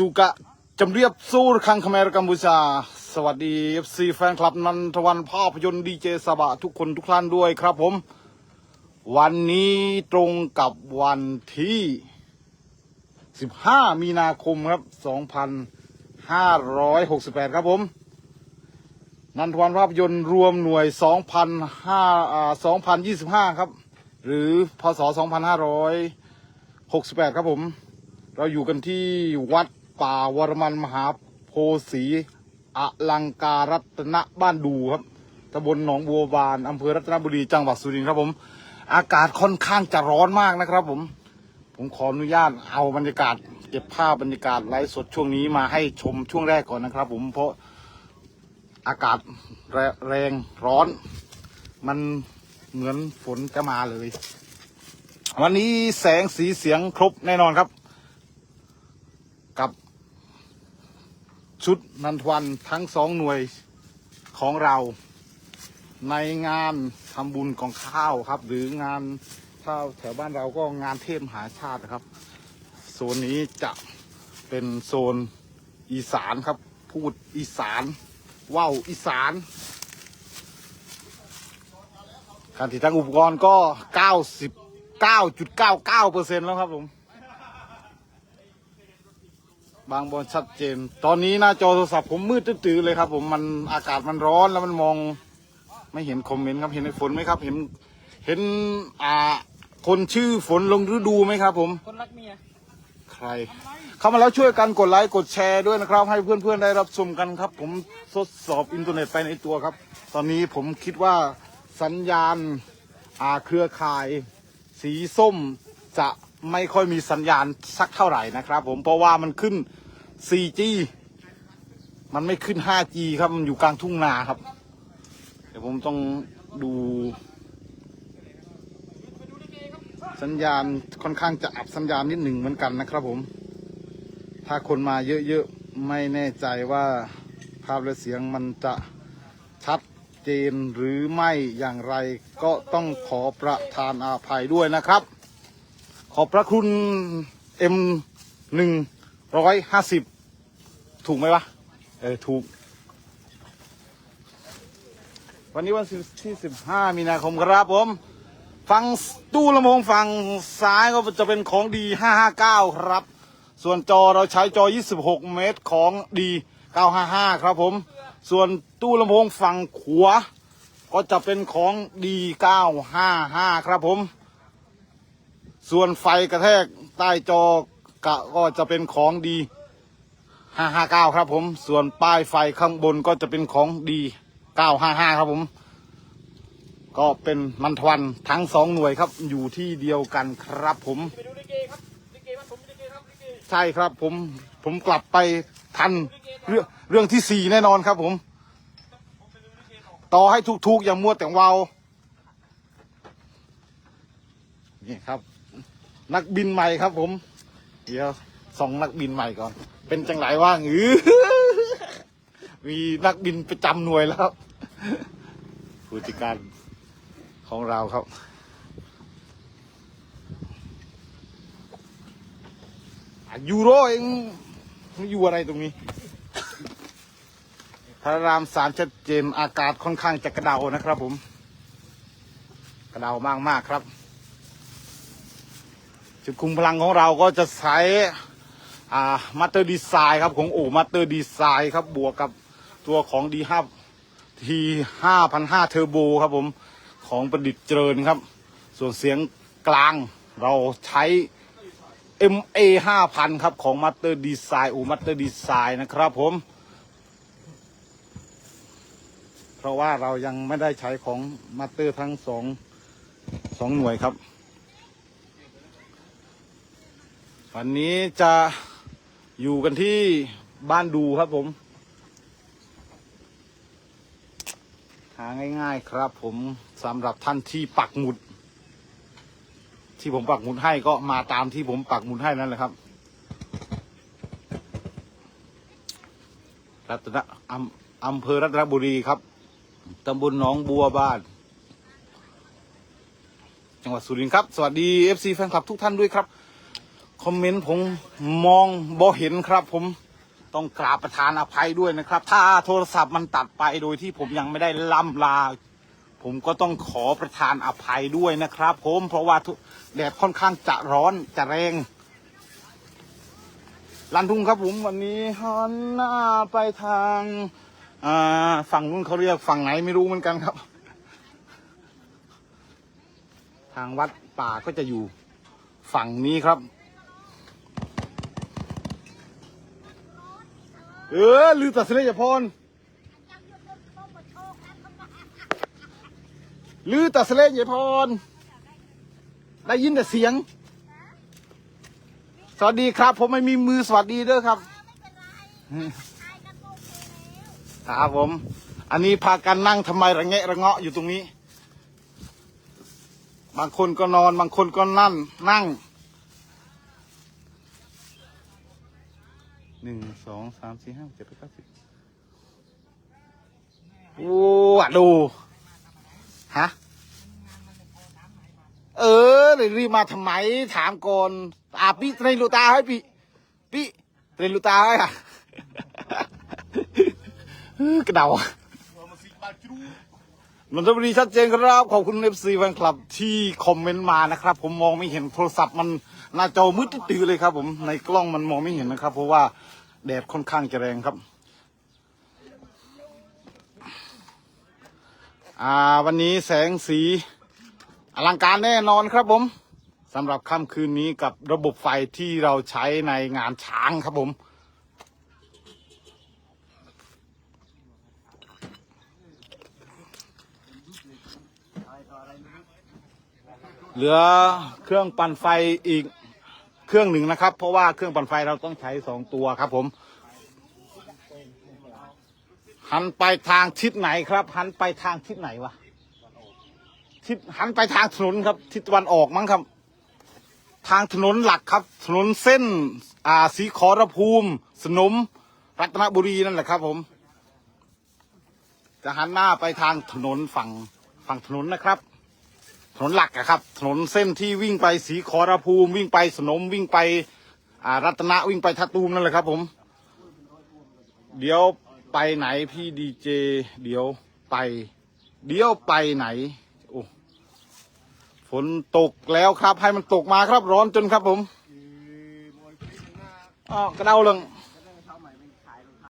จูกะจำเรียบสู้คังคเมรกัมพูชา สวัสดี FC แฟนคลับนันทวันภาพยนตร์ดีเจสบะทุกคนทุกท่านด้วยครับผม วันนี้ตรงกับวันที่ 15 มีนาคมครับ 2568 ครับผม นันทวันภาพยนตร์รวมหน่วย 2,500อ่า2025 ครับ หรือพศ 2568 ครับผม เราอยู่กันที่วัด ป่าวรมันมหาโพสีอลังการัตนบ้านดูครับตำบลหนองบัวบานอำเภอรัตนบุรีจังหวัดสุรินทร์ครับผม อากาศค่อนข้างจะร้อนมากนะครับผม ผมขออนุญาตเอาบรรยากาศ เก็บภาพบรรยากาศไลฟ์สดช่วงนี้มาให้ชมช่วงแรกก่อนนะครับผมเพราะอากาศแรแรงร้อน มันเหมือนฝนจะมาเลย วันนี้แสงสีเสียงครบแน่นอนครับ ชุดนันทวันทั้งสองหน่วยของเรา ในงานทำบุญกองข้าวครับ หรืองานถ้าแถวบ้านเราก็งานเทพมหาชาตินะครับ โซนนี้จะเป็นโซนอีสานครับ พูดอีสานว่าวอีสานการติดตั้งอุปกรณ์ก็ 99.99%แล้วครับผม บางบอลชัดเจน ตอนนี้หน้าจอโทรศัพท์ผมมืดตื้อๆเลยครับ ผมมันอากาศมันร้อนแล้วมันมอง ไม่เห็นคอมเมนต์ครับเห็นฝนไหมครับ เห็นเห็นอ่าคนชื่อฝนลงฤดูไหมครับ ผม คนรักเมียใคร เข้ามาแล้วช่วยกันกดไลค์กดแชร์ด้วยนะครับ ให้เพื่อนๆได้รับชมกันครับ ผมทดสอบอินเทอร์เน็ตไปในตัวครับ ตอนนี้ผมคิดว่าสัญญาณอาเครือข่าย สีส้มจะ ไม่ค่อยมีสัญญาณสักเท่าไหร่นะครับ ผมเพราะว่ามันขึ้น 4G มันไม่ขึ้น 5G ครับมันอยู่กลางทุ่งนาครับ เดี๋ยวผมต้องดู สัญญาณค่อนข้างจะอับสัญญาณนิดหนึ่งเหมือนกันนะครับ ผม ถ้าคนมาเยอะๆไม่แน่ใจว่าภาพและเสียงมันจะชัดเจนหรือไม่อย่างไรก็ต้องขอประทานอาภัยด้วยนะครับ ขอบพระคุณ M หนึ่งร้อยห้าสิบถูกไหมวะ เออ ถูก วันนี้วันที่สิบห้ามีนาคมครับผม ฝั่งตู้ลำโพงฝั่งซ้ายก็จะเป็นของดี559ครับ ส่วนจอเราใช้จอ26เมตรของดี955ครับผม ส่วนตู้ลำโพงฝั่งขวาก็จะเป็นของดี955ครับผม ส่วนไฟกระแทกใต้จอกะก็จะเป็นของดี 559 ครับผม ส่วนป้ายไฟข้างบนก็จะเป็นของดี 955 ครับผม ก็เป็นมันทวันทั้งสองหน่วยครับ อยู่ที่เดียวกันครับผม ใช่ครับผม ผมกลับไปทันเรื่องเรื่องที่สี่แน่นอนครับผม ต่อให้ถูกๆ อย่างมัวแต่วาวนี่ครับ นักบินใหม่ครับ ผม เดี๋ยวส่องนักบินใหม่ก่อน เป็นจังไรว่างอือมีนักบินประจำหน่วยแล้วครับผู้จัดการของเราครับอะยูโรเองอยู่อะไรตรงนี้พระรามสามชัดเจนอากาศค่อนข้างจะกระเดานะครับผม กระเดามากมากๆครับ จุดคุมพลังของเราก็จะใช้อ่ามาสเตอร์ดีไซน์ครับของโอมาสเตอร์ดีไซน์ครับบวกกับตัวของดีห้าทีห้าพันห้าเทอร์โบครับผมของประดิษฐ์เจริญครับ ส่วนเสียงกลางเราใช้ MA 5,000 ครับ ของ Master Design อู Master Design นะครับผม เพราะว่าเรายังไม่ได้ใช้ของ Master ทั้งสองสองหน่วยครับ วันนี้จะอยู่กันที่บ้านดูครับผม หาง่ายๆครับผมสำหรับท่านที่ปักหมุด ที่ผมปักหมุดให้ก็มาตามที่ผมปักหมุดให้นั่นแหละครับรัตนอำอำเภอรัตนบุรีครับตำบลหนองบัวบ้าน จังหวัดสุรินทร์ครับ สวัสดี FC แฟนคลับทุกท่านด้วยครับ คอมเมนต์ผมมองบ่เห็นครับ ผมต้องกราบประธานอภัยด้วยนะครับ ถ้าโทรศัพท์มันตัดไปโดยที่ผมยังไม่ได้ล่ำลา ผมก็ต้องขอประธานอภัยด้วยนะครับ ผมเพราะว่าแดดค่อนข้างจะร้อนจะแรงลันทุ่งครับผมวันนี้หันหน้าไปทางฝั่งนู้นเขาเรียกฝั่งไหนไม่รู้เหมือนกันครับ ทางวัดป่าก็จะอยู่ฝั่งนี้ครับ เออลือตัดสินใจพรลือตัดสินใจพร ได้ยินแต่เสียง สวัสดีครับ ผมไม่มีมือสวัสดีเด้อครับครับผม อันนี้พากันนั่งทำไมระแงะระเงาะอยู่ตรงนี้ บางคนก็นอน บางคนก็นั่น นั่ง หนึ่งสองสามสี่ห้าเจ็ดแปดเก้าสิบโอ้อะดู ฮะ เออเลยรีบมาทำไม ถามก่อนอะพี่เตรนลูตาให้พี่พี่เตรนลูตาให้อะกระเดานนทบุรีชัดเจนครับ ขอบคุณเอฟซีแฟนคลับที่คอมเมนต์มานะครับ ผมมองไม่เห็นโทรศัพท์มันหน้าจอมืดตื้อเลยครับ ผมในกล้องมันมองไม่เห็นนะครับ เพราะว่า แดดค่อนข้างจะแรงครับ อ่าวันนี้แสงสีอลังการแน่นอนครับผมสำหรับค่ำคืนนี้กับระบบไฟที่เราใช้ในงานช้างครับผมเหลือเครื่องปั่นไฟอีก เครื่องหนึ่งนะครับ เพราะว่าเครื่องปั่นไฟเราต้องใช้สองตัวครับ ผม หันไปทางทิศไหนครับ หันไปทางทิศไหนวะทิศหันไปทางถนนครับ ทิศตะวันออกมั้งครับ ทางถนนหลักครับ ถนนเส้น อ่าสีขอรภูมิ สนม รัตนบุรีนั่นแหละครับ ผม จะหันหน้าไปทางถนนฝั่งฝั่งถนนนะครับ ถนนหลักอะครับ ถนนเส้นที่วิ่งไปสีขอรภูมิวิ่งไปสนมวิ่งไปอ่ารัตนะวิ่งไปทัตูมนั่นแหละครับ ผม เดี๋ยวไปไหนพี่ดีเจ เดี๋ยวไป เดี๋ยวไปไหนโอ้ฝนตกแล้วครับ ให้มันตกมาครับร้อนจนครับผมอ๋อกระเดาเรื่อง